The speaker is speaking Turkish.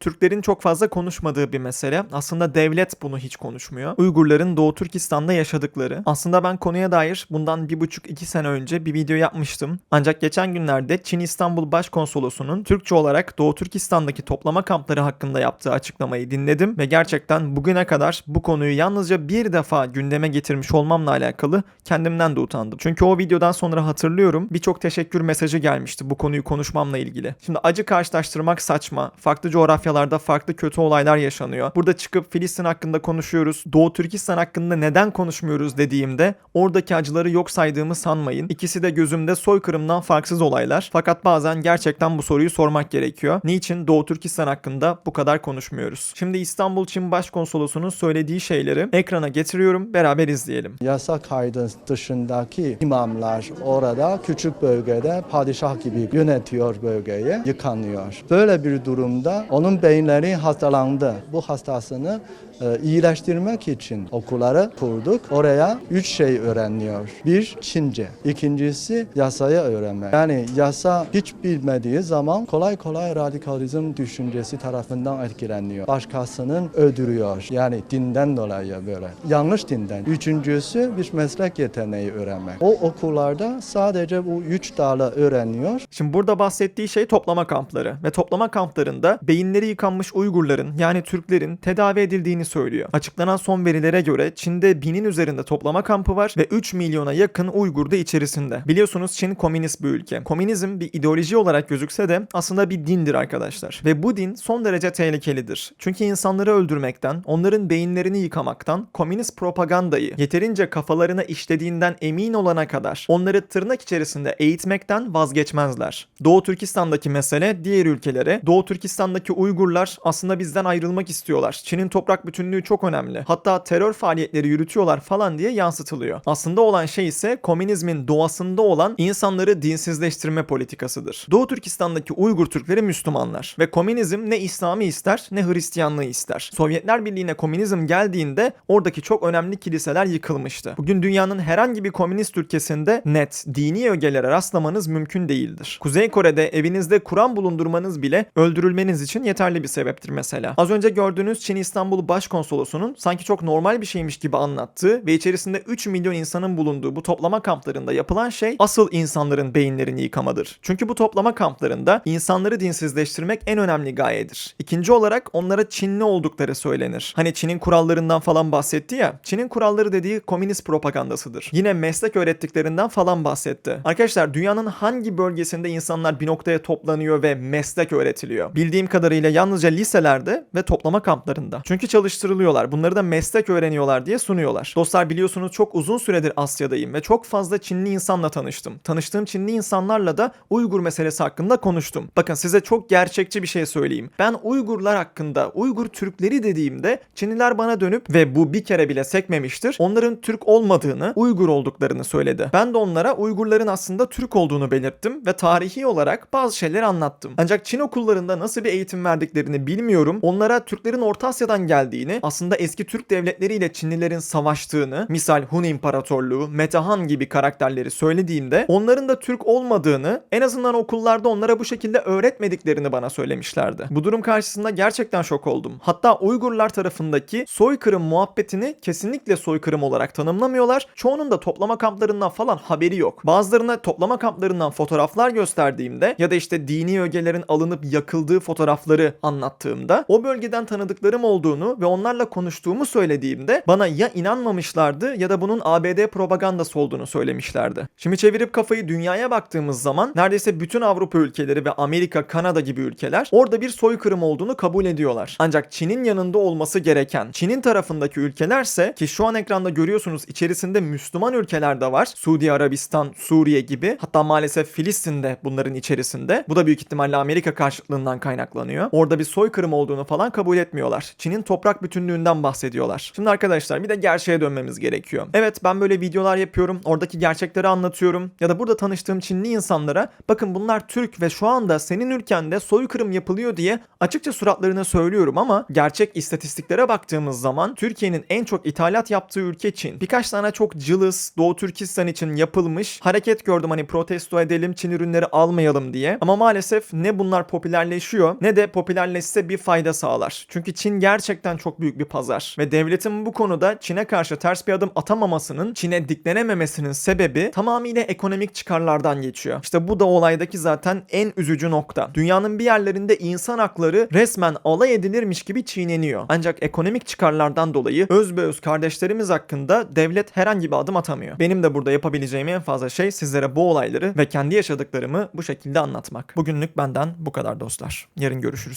Türklerin çok fazla konuşmadığı bir mesele. Aslında devlet bunu hiç konuşmuyor. Uygurların Doğu Türkistan'da yaşadıkları. Aslında ben konuya dair bundan bir buçuk iki sene önce bir video yapmıştım. Ancak geçen günlerde Çin İstanbul Başkonsolosu'nun Türkçe olarak Doğu Türkistan'daki toplama kampları hakkında yaptığı açıklamayı dinledim ve gerçekten bugüne kadar bu konuyu yalnızca bir defa gündeme getirmiş olmamla alakalı kendimden de utandım. Çünkü o videodan sonra hatırlıyorum birçok teşekkür mesajı gelmişti bu konuyu konuşmamla ilgili. Şimdi acı karşılaştırmak saçma. Farklı coğrafyalarda farklı kötü olaylar yaşanıyor. Burada çıkıp Filistin hakkında konuşuyoruz. Doğu Türkistan hakkında neden konuşmuyoruz dediğimde oradaki acıları yok saydığımı sanmayın. İkisi de gözümde soykırımdan farksız olaylar. Fakat bazen gerçekten bu soruyu sormak gerekiyor. Niçin Doğu Türkistan hakkında bu kadar konuşmuyoruz? Şimdi İstanbul Çin Başkonsolosu'nun söylediği şeyleri ekrana getiriyorum. Beraber izleyelim. Yasa kaydı dışındaki imamlar orada küçük bölgede padişah gibi yönetiyor bölgeyi, yıkanıyor. Böyle bir durumda onun beyinleri hastalandı. Bu hastasını e, iyileştirmek için okulları kurduk. Oraya üç şey öğreniyor. Bir, Çince. İkincisi yasayı öğrenmek. Yani yasa hiç bilmediği zaman kolay kolay radikalizm düşüncesi tarafından etkileniyor. Başkasının öldürüyor. Yani dinden dolayı böyle. Yanlış dinden. Üçüncüsü bir meslek yeteneği öğrenmek. O okullarda sadece bu üç dalı öğreniyor. Şimdi burada bahsettiği şey toplama kampları ve toplama kamplarında beyinleri yıkanmış Uygurların yani Türklerin tedavi edildiğini söylüyor. Açıklanan son verilere göre Çin'de binin üzerinde toplama kampı var ve 3 milyona yakın Uygur da içerisinde. Biliyorsunuz Çin komünist bir ülke. Komünizm bir ideoloji olarak gözükse de aslında bir dindir arkadaşlar. Ve bu din son derece tehlikelidir. Çünkü insanları öldürmekten, onların beyinlerini yıkamaktan, komünist propagandayı yeterince kafalarına işlediğinden emin olana kadar onları tırnak içerisinde eğitmekten vazgeçmezler. Doğu Türkistan'daki mesele diğer ülkelere, Doğu Türkistan'daki Uygurlar aslında bizden ayrılmak istiyorlar. Çin'in toprak bütünlüğü çok önemli. Hatta terör faaliyetleri yürütüyorlar falan diye yansıtılıyor. Aslında olan şey ise komünizmin doğasında olan insanları dinsizleştirme politikasıdır. Doğu Türkistan'daki Uygur Türkleri Müslümanlar ve komünizm ne İslam'ı ister ne Hristiyanlığı ister. Sovyetler Birliği'ne komünizm geldiğinde oradaki çok önemli kiliseler yıkılmıştı. Bugün dünyanın herhangi bir komünist ülkesinde net dini ögelere rastlamanız mümkün değildir. Kuzey Kore'de evinizde Kur'an bulundurmanız bile öldürülmeniz için yeterli bir sebeptir mesela. Az önce gördüğünüz Çin İstanbul Başkonsolosu'nun sanki çok normal bir şeymiş gibi anlattığı ve içerisinde 3 milyon insanın bulunduğu bu toplama kamplarında yapılan şey asıl insanların beyinlerini yıkamadır. Çünkü bu toplama kamplarında insanları dinsizleştirmek en önemli gayedir. İkinci olarak onlara Çinli oldukları söylenir. Hani Çin'in kurallarından falan bahsetti ya. Çin'in kuralları dediği komünist propagandasıdır. Yine meslek öğrettiklerinden falan bahsetti. Arkadaşlar dünyanın hangi bölgesinde insanlar bir noktaya toplanıyor ve meslek öğretiliyor? Bildiğim kadarıyla yalnızca liselerde ve toplama kamplarında. Çünkü çalıştırılıyorlar. Bunları da meslek öğreniyorlar diye sunuyorlar. Dostlar biliyorsunuz çok uzun süredir Asya'dayım ve çok fazla Çinli insanla tanıştım. Tanıştığım Çinli insanlarla da Uygur meselesi hakkında konuştum. Bakın size çok gerçekçi bir şey söyleyeyim. Ben Uygurlar hakkında, Uygur Türkleri dediğimde Çinliler bana dönüp ve bu bir kere bile sekmemiştir. Onların Türk olmadığını, Uygur olduklarını söyledi. Ben de onlara Uygurların aslında Türk olduğunu belirttim ve tarihi olarak bazı şeyleri anlattım. Ancak Çin okullarında nasıl bir eğitim verdiklerini bilmiyorum. Onlara Türklerin Orta Asya'dan geldiğini, aslında eski Türk devletleriyle Çinlilerin savaştığını, misal Hun İmparatorluğu, Metehan gibi karakterleri söylediğimde onların da Türk olmadığını, en azından okullarda onlara bu şekilde öğretmediklerini bana söylemişlerdi. Bu durum karşısında gerçekten şok oldum. Hatta Uygurlar tarafındaki soykırım muhabbetini kesinlikle soykırım olarak tanımlamıyorlar. Çoğunun da toplama kamplarından falan haberi yok. Bazılarına toplama kamplarından fotoğraflar gösterdiğimde ya da işte dini ögelerin alınıp yakıldığı fotoğrafları anlattığımda o bölgeden tanıdıklarım olduğunu ve onlarla konuştuğumu söylediğimde bana ya inanmamışlardı ya da bunun ABD propagandası olduğunu söylemişlerdi. Şimdi çevirip kafayı dünyaya baktığımız zaman neredeyse bütün Avrupa ülkeleri ve Amerika, Kanada gibi ülkeler orada bir soykırım olduğunu kabul ediyorlar. Ancak Çin'in yanında olması gereken Çin'in tarafındaki ülkelerse ki şu an ekranda görüyorsunuz içerisinde Müslüman ülkeler de var. Suudi Arabistan, Suriye gibi hatta maalesef Filistin de bunların içerisinde. Bu da büyük ihtimalle Amerika karşıtlığından kaynaklanıyor. Orada bir soykırım olduğunu falan kabul etmiyorlar. Çin'in toprak bütünlüğünden bahsediyorlar. Şimdi arkadaşlar bir de gerçeğe dönmemiz gerekiyor. Evet ben böyle videolar yapıyorum. Oradaki gerçekleri anlatıyorum. Ya da burada tanıştığım Çinli insanlara bakın bunlar Türk ve şu anda senin ülkende soykırım yapılıyor diye açıkça suratlarına söylüyorum ama gerçek istatistiklere baktığımız zaman Türkiye'nin en çok ithalat yaptığı ülke Çin. Birkaç tane çok cılız Doğu Türkistan için yapılmış hareket gördüm hani protesto edelim Çin ürünleri almayalım diye. Ama maalesef ne bunlar popülerleşiyor ne de popüler popülerleşse bir fayda sağlar. Çünkü Çin gerçekten çok büyük bir pazar ve devletin bu konuda Çin'e karşı ters bir adım atamamasının, Çin'e diklenememesinin sebebi tamamıyla ekonomik çıkarlardan geçiyor. İşte bu da olaydaki zaten en üzücü nokta. Dünyanın bir yerlerinde insan hakları resmen alay edilirmiş gibi çiğneniyor. Ancak ekonomik çıkarlardan dolayı özbeöz kardeşlerimiz hakkında devlet herhangi bir adım atamıyor. Benim de burada yapabileceğim en fazla şey sizlere bu olayları ve kendi yaşadıklarımı bu şekilde anlatmak. Bugünlük benden bu kadar dostlar. Yarın görüşürüz.